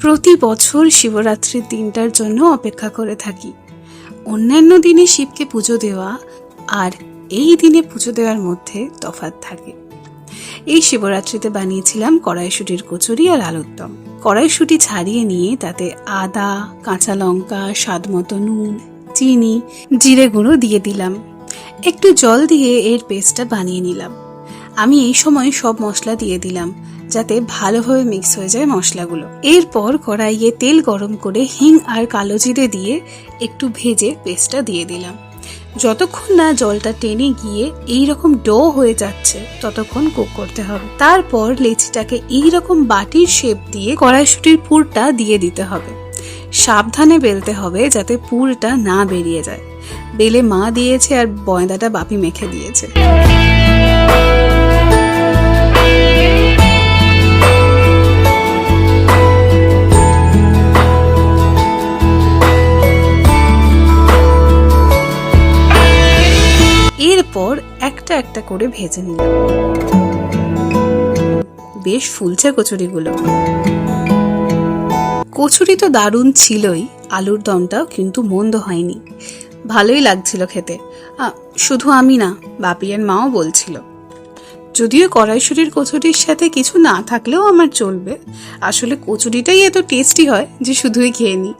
প্রতি বছর শিবরাত্রির দিনটার জন্য অপেক্ষা করে থাকি। অন্যান্য দিনে শিবকে পুজো দেওয়া আর এই দিনে পুজো দেওয়ার মধ্যে তফাৎ থাকে। এই শিবরাত্রিতে বানিয়েছিলাম কড়াইশুটির কচুরি আর আলুর দম। কড়াইশুটি ছাড়িয়ে নিয়ে তাতে আদা, কাঁচা লঙ্কা, স্বাদ মতো নুন, চিনি, জিরে গুঁড়ো দিয়ে দিলাম। একটু জল দিয়ে এর পেস্টটা বানিয়ে নিলাম। আমি এই সময় সব মশলা দিয়ে দিলাম, যাতে ভালোভাবে মিক্স হয়ে যায় মশলাগুলো। এরপর কড়াইয়ে তেল গরম করে হিং আর কালো জিরে দিয়ে একটু ভেজে পেস্টটা দিয়ে দিলাম। যতক্ষণ না জলটা টেনে গিয়ে এই রকম ডো হয়ে যাচ্ছে, ততক্ষণ কুক করতে হবে। তারপর লেচিটাকে এই রকম বাটির শেপ দিয়ে কড়াইশুটির পুরটা দিয়ে দিতে হবে। সাবধানে বেলতে হবে যাতে পুরটা না বেরিয়ে যায়। বেলে মা দিয়েছে আর বয়দাটা বাপি মেখে দিয়েছে। এরপর একটা একটা করে ভেজে নিলাম। বেশ ফুলছে কচুরিগুলো। কচুরি তো দারুণ ছিলই, আলুর দমটাও কিন্তু মন্দ হয়নি। ভালোই লাগছিল খেতে। শুধু আমি না, বাপিয়ার মাও বলছিল। যদিও কড়াইশুটির কচুরির সাথে কিছু না থাকলেও আমার চলবে। আসলে কচুরিটাই এত টেস্টি হয় যে শুধুই খেয়ে নিই।